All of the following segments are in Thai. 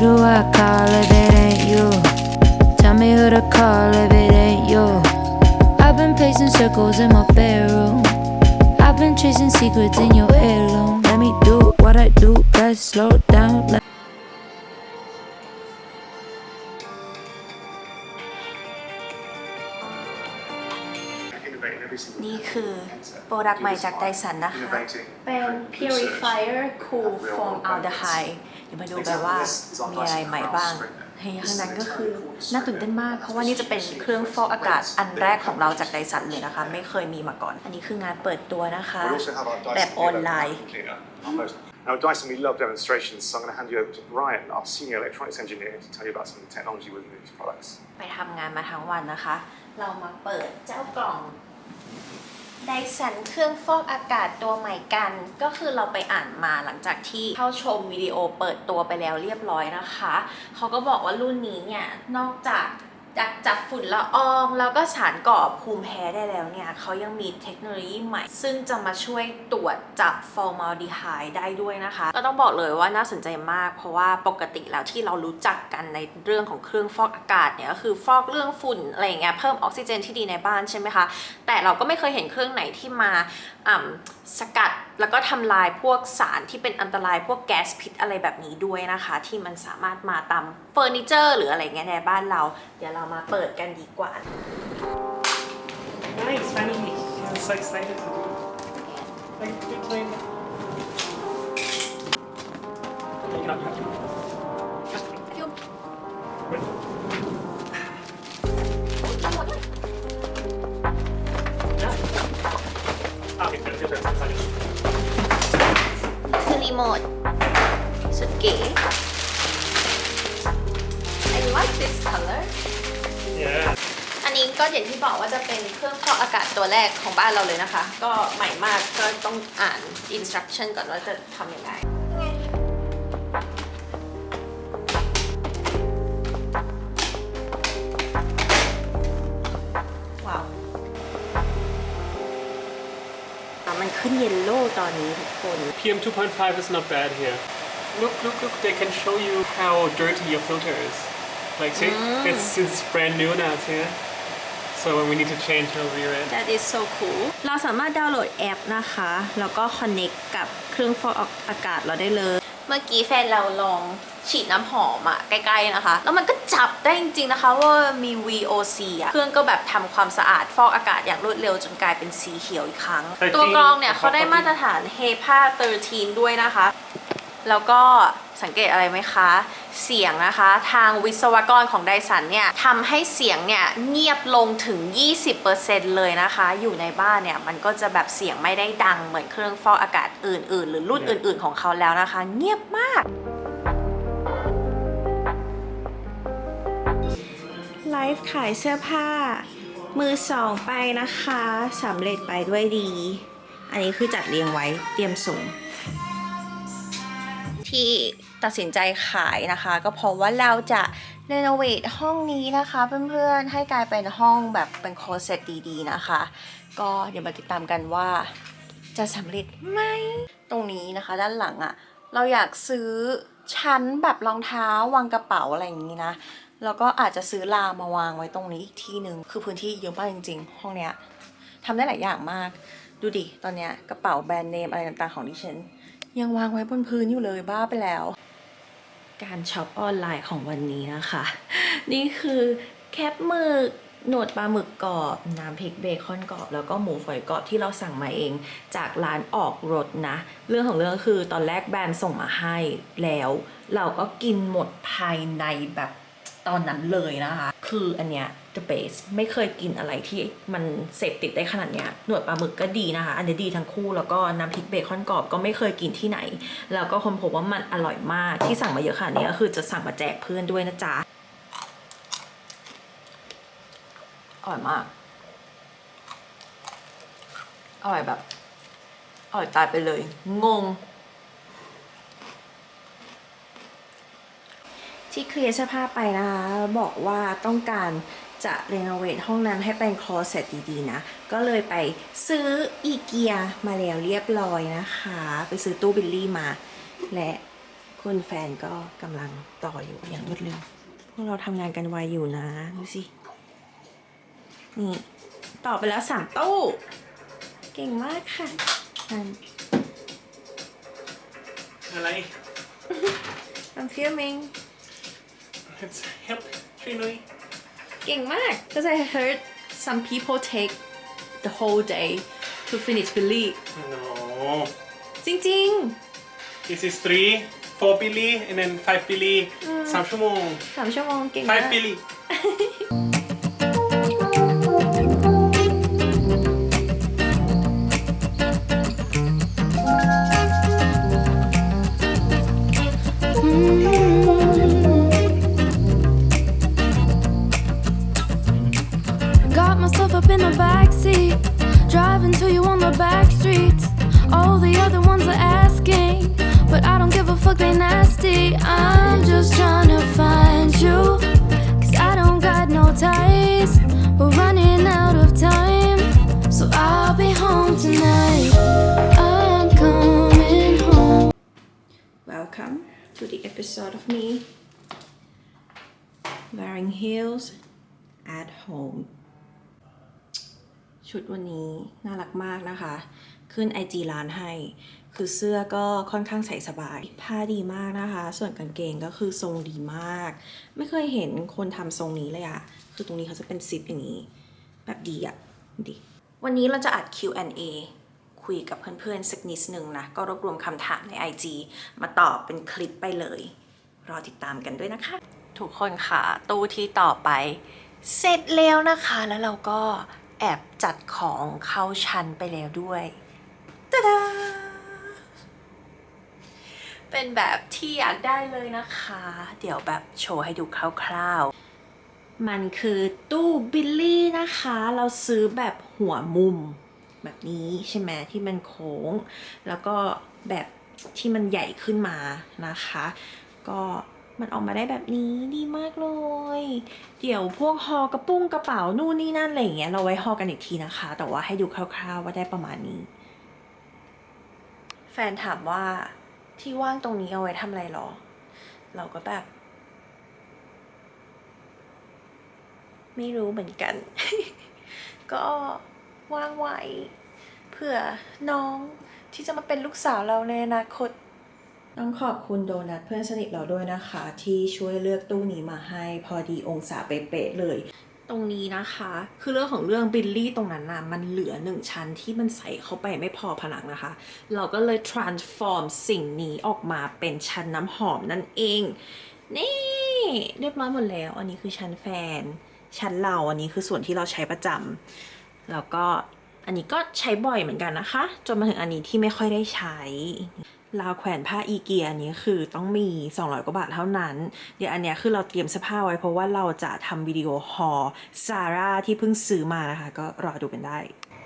do I call if it ain't you? Tell me who to call if it ain't you. I've been pacing circles in my bedroom. I've been chasing secrets in your heirloom. Let me do what I do best. Slow down. นี่คือโปรดักต์ใหม่จากไดสันนะคะ เป็น purifier cool foam aldehyde เดี๋ยวมาดูกันว่ามีอะไรใหม่บ้างเฮ้ยข้างนั้นก็คือน่าตื่นเต้นมาก เพราะว่านี่จะเป็นเครื่องฟอกอากาศอันแรกของเราจากไดสันเลยนะคะ ไม่เคยมีมาก่อน อันนี้คืองานเปิดตัวนะคะ We also have our Dyson แบบออนไลน์ vacuum cleaner, our most- Now, at Dyson, we love demonstrations, so I'm going to hand you over to Brian, our senior electronics engineer, to tell you about some of the technology within these products. ไปทำงานมาทั้งวันนะคะ เรามาเปิดเจ้ากล่อง ไดสันเครื่องฟอกอากาศตัวใหม่กัน ก็คือเราไปอ่านมาหลังจากที่เข้าชมวิดีโอเปิดตัวไปแล้วเรียบร้อยนะคะ เขาก็บอกว่ารุ่นนี้เนี่ย นอกจาก จากจับฝุ่นละออง แล้วก็สารก่อภูมิแพ้ได้แล้วเนี่ยเขายังมีเทคโนโลยีใหม่ ซึ่งจะมาช่วยตรวจจับฟอร์มาลดีไฮด์ได้ด้วยนะคะ ก็ต้องบอกเลยว่าน่าสนใจมาก เพราะว่าปกติแล้วที่เรารู้จักกันในเรื่องของเครื่องฟอกอากาศเนี่ยก็คือฟอกเรื่องฝุ่นอะไรเงี้ยเพิ่มออกซิเจนที่ดีในบ้านใช่ไหมคะแต่เราก็ไม่เคยเห็นเครื่องไหนที่มาอ่ำสกัด แล้วก็ทำลายพวกสารที่เป็นอันตรายพวกแก๊สพิษอะไรแบบนี้ด้วยนะคะ ที่มันสามารถมาตามเฟอร์นิเจอร์ หรืออะไรเงี้ยในบ้านเรา เดี๋ยวเรามาเปิดกันดีกว่า Nice, finally. I'm so excited. Like, big plane. Take it up, take it up. Just wait. คือรีโมทสุดเก๋ I like this color Yeah. อันนี้ก็อย่างที่บอกว่าจะเป็นเครื่องฟอกอากาศตัวแรกของบ้านเราเลยนะคะ ก็ใหม่มากก็ต้องอ่าน instruction ก่อนว่าจะทำยังไง ขึ้นเยลโล่ตอนนี้ทุกคน PM 2.5 is not bad here. Look, look, look, they can show you how dirty your filter is. Like, see, it's, it's brand new now, see? So when we need to change, it'll be red. That is so cool เราสามารถดาวน์โหลดแอปนะคะ แล้วก็ connect กับเครื่องฟอกอากาศเราได้เลย เมื่อกี้แฟนเราลอง ฉีดน้ำหอมอะใกล้ๆนะคะ แล้วมันก็จับได้จริงๆนะคะว่ามี VOC อะเครื่องก็แบบทำความสะอาดฟอกอากาศอย่างรวดเร็วจนกลายเป็นสีเขียวอีกครั้ง13ตัวกรองเนี่ยเขาได้มาตรฐาน HEPA 13 ด้วยนะคะ แล้วก็สังเกตอะไรไหมคะ เสียงนะคะ ทางวิศวกรของไดสันเนี่ยทำให้เสียงเนี่ยเงียบลงถึง 20%เลยนะคะ อยู่ในบ้านเนี่ยมันก็จะแบบเสียงไม่ได้ดังเหมือนเครื่องฟอกอากาศอื่นๆ หรือรุ่นอื่น ๆ ของเขาแล้วนะคะ เงียบมาก ฟ์ขายเสื้อผ้า มือสองไปนะคะสำเร็จไปด้วยดี อันนี้คือจัดเรียงไว้เตรียมส่งที่ตัดสินใจขายนะคะ ก็เพราะว่าเราจะเรโนเวทห้องนี้นะคะเพื่อนๆให้กลายเป็นห้องแบบเป็นโคเซ็ตดีๆนะคะ ก็เดี๋ยวมาติดตามกันว่าจะสำเร็จไหมตรงนี้นะคะ ด้านหลังอะ่ะเราอยากซื้อชั้นแบบรองเท้าวางกระเป๋าอะไรอย่างนี้นะ แล้วก็อาจจะซื้อลามาวางไว้ตรงนี้อีกที่หนึ่งคือพื้นที่เยอะมากจริง ๆ ห้องเนี้ยทำได้หลายอย่างมาก ดูดิ ตอนเนี้ยกระเป๋าแบรนด์เนมอะไรต่างๆของดิฉัน ยังวางไว้บนพื้นอยู่เลยบ้าไปแล้ว การช็อปออนไลน์ของวันนี้นะคะ นี่คือแคปหมึกหนวดปลาหมึกกรอบ น้ำพริกเบคอนกรอบ แล้วก็หมูฝอยกรอบที่เราสั่งมาเอง จากร้านออกรถนะ เรื่องของเรื่องคือตอนแรกแบรนด์ส่งมาให้แล้ว เราก็กินหมดภายในแบบ ตอนนั้นเลยนะคะ คืออันเนี้ย the best ไม่เคยกินอะไรที่มันเสพติดได้ขนาดเนี้ยหนวดปลาหมึกก็ดีนะคะ อันนี้ดีทั้งคู่แล้วก็น้ำพริกเบคอนกรอบก็ไม่เคยกินที่ไหน แล้วก็คนพบว่ามันอร่อยมากที่สั่งมาเยอะขนาดนี้ก็คือจะสั่งมาแจกเพื่อนด้วยนะจ๊ะอร่อยมากอร่อยแบบอร่อยตายไปเลย งง ที่เคลียร์เสื้อผ้าไปนะคะ บอกว่าต้องการจะรีโนเวทห้องนั้นให้เป็นคลอเซ็ตดีๆนะ ก็เลยไปซื้ออีเกียมาแล้วเรียบร้อยนะคะ ไปซื้อตู้บิลลี่มา และคุณแฟนก็กำลังต่ออยู่อย่างรวดเร็ว พวกเราทำงานกันไวอยู่นะ ดูสิ นี่ ต่อไปแล้วสามตู้ เก่งมากค่ะอันอะไร I'm filming Let's help ช่วยหน่อย เก่งมาก because I heard some people take the whole day to finish Billy No จริง This is three four Billy and then five Billy สามชั่วโมง ๆสามชั่วโมงเก่งมาก five Billy just trying to find you, cause I don't got no ties. We're running out of time, so I'll be home tonight. I'm coming home. Welcome to the episode of me wearing heels at home ชุดวันนี้น่ารักมากนะคะ ขึ้น IG ร้านให้ คือเสื้อก็ค่อนข้างใส่สบาย ผ้าดีมากนะคะ ส่วนกางเกงก็คือทรงดีมาก ไม่เคยเห็นคนทำทรงนี้เลยอะคือตรงนี้เขาจะเป็นซิปอย่างนี้ แบบดีอะดี วันนี้เราจะอัด Q&A คุยกับเพื่อนๆสักนิดนึงนะ ก็รวบรวมคำถามใน IG มาตอบเป็นคลิปไปเลย รอติดตามกันด้วยนะคะ ทุกคนค่ะ ตู้ที่ต่อไป เสร็จแล้วนะคะ แล้วเราก็แอบจัดของเข้าชั้นไปแล้วด้วยตาดา เป็นแบบที่อยากได้เลยนะคะ เดี๋ยวแบบโชว์ให้ดูคร่าวๆ มันคือตู้บิลลี่นะคะ เราซื้อแบบหัวมุม แบบนี้ใช่ไหมที่มันโค้ง แล้วก็แบบที่มันใหญ่ขึ้นมานะคะ ก็มันออกมาได้แบบนี้ดีมากเลย เดี๋ยวพวกฮอกระปุ้งกระเป๋านู่นนี่นั่นอะไรอย่างเงี้ยเราไว้ฮอกันอีกทีนะคะ แต่ว่าให้ดูคร่าวๆว่าได้ประมาณนี้ แฟนถามว่า ที่ว่างตรงนี้เอาไว้ทำอะไรหรอ เราก็แบบ ไม่รู้เหมือนกัน ก็ว่างไว้เผื่อน้องที่จะมาเป็นลูกสาวเราในอนาคตต้องขอบคุณโดนัทเพื่อนสนิทเราด้วยนะคะ ที่ช่วยเลือกตู้นี้มาให้พอดีองศาเป๊ะเลย ตรงนี้นะคะ คือเรื่องของเรื่องบิลลี่ตรงนั้นนะมันเหลือหนึ่งชั้นที่มันใส่เข้าไปไม่พอผนังนะคะ เราก็เลย transform สิ่งนี้ออกมาเป็นชั้นน้ำหอมนั่นเอง นี่เรียบร้อยหมดแล้ว อันนี้คือชั้นแฟน ชั้นเราอันนี้คือส่วนที่เราใช้ประจำแล้วก็อันนี้ก็ใช้บ่อยเหมือนกันนะคะ จนมาถึงอันนี้ที่ไม่ค่อยได้ใช้ ราวแขวนผ้าอีเกียอันนี้คือต้องมี 200 กว่าบาทเท่านั้น เดี๋ยวอันเนี้ยคือเราเตรียมเสื้อผ้าไว้เพราะว่าเราจะทำวิดีโอฮอลซาร่าที่เพิ่งซื้อมานะคะ ก็รอดูกันได้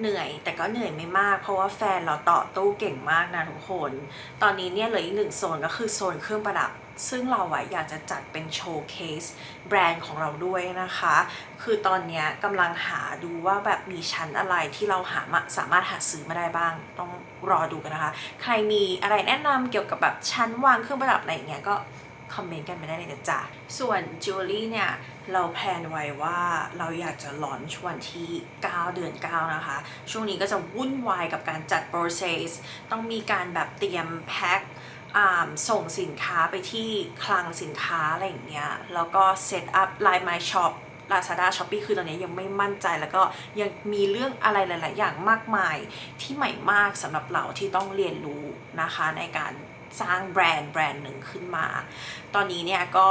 เหนื่อยแต่ก็เหนื่อยไม่มาก เพราะว่าแฟนเราต่อตู้เก่งมากนะทุกคน ตอนนี้เนี่ยเหลืออีกหนึ่งโซนก็คือโซนเครื่องประดับ ซึ่งเราอะอยากจะจัดเป็นโชว์เคสแบรนด์ของเราด้วยนะคะ คือตอนนี้กำลังหาดูว่าแบบมีชั้นอะไรที่เราหามาสามารถหาซื้อมาได้บ้าง ต้องรอดูกันนะคะ ใครมีอะไรแนะนำเกี่ยวกับแบบชั้นวางเครื่องประดับอะไรอย่างเงี้ยก็คอมเมนต์กันมาได้เลยนะจ๊ะ ส่วนจิวเวลรี่เนี่ย เราแพลนไว้ว่าเราอยากจะลอนชวันที่ 9 เดือน 9 นะคะ ช่วงนี้ก็จะวุ่นวายกับการจัด process ต้องมีการแบบเตรียมแพ็ค ส่งสินค้าไปที่คลังสินค้าอะไรอย่างเงี้ย แล้วก็เซตอัพ Line My Shop Lazada Shopee คือตอนนี้ยังไม่มั่นใจแล้วก็ยังมีเรื่องอะไรหลาย ๆ อย่างมากมายที่ใหม่มากสำหรับเราที่ต้องเรียนรู้นะคะในการสร้างแบรนด์แบรนด์หนึ่งขึ้นมา ตอนนี้เนี่ยก็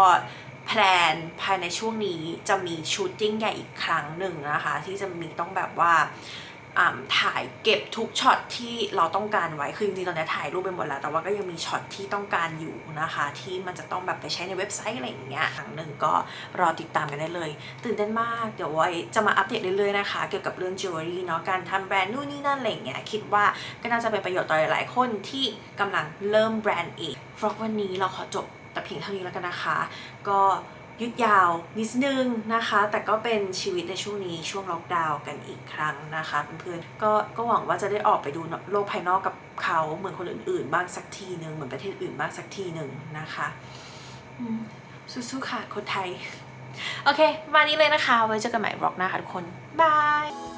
แพลนภายในช่วงนี้จะมีชูตติ้งใหญ่อีกครั้งหนึ่งนะคะ ที่จะมีต้องแบบว่าอ่า ถ่ายเก็บทุกช็อตที่เราต้องการไว้ คือจริงๆตอนนี้ถ่ายรูปไปหมดแล้ว แต่ว่าก็ยังมีช็อตที่ต้องการอยู่นะคะ ที่มันจะต้องแบบไปใช้ในเว็บไซต์อะไรอย่างเงี้ยครั้งหนึ่งก็รอติดตามกันได้เลย ตื่นเต้นมาก เดี๋ยวไว้จะมาอัปเดตเรื่อยๆนะคะ เกี่ยวกับเรื่องจิวเวลรี่เนาะ การทำแบรนด์นู่นนี่นั่นอะไรอย่างเงี้ย คิดว่าก็น่าจะเป็นประโยชน์ต่อหลายๆคนที่กำลังเริ่มแบรนด์เองฟลอกวันนี้เราขอจบแต่เพียงเท่านี้แล้วกันนะคะ ก็ ยืดยาวนิดนึงนะคะ แต่ก็เป็นชีวิตในช่วงนี้ช่วงล็อกดาวน์กันอีกครั้งนะคะเพื่อนๆก็ก็หวังว่าจะได้ออกไปดูโลกภายนอกกับเขาเหมือนคนอื่นๆ บ้างสักทีหนึ่งเหมือนประเทศอื่นบ้างสักทีหนึ่งนะคะสู้ๆค่ะคนไทย โอเค มานี้เลยนะคะ ไว้เจอกันใหม่บล็อกหน้าค่ะทุกคน บาย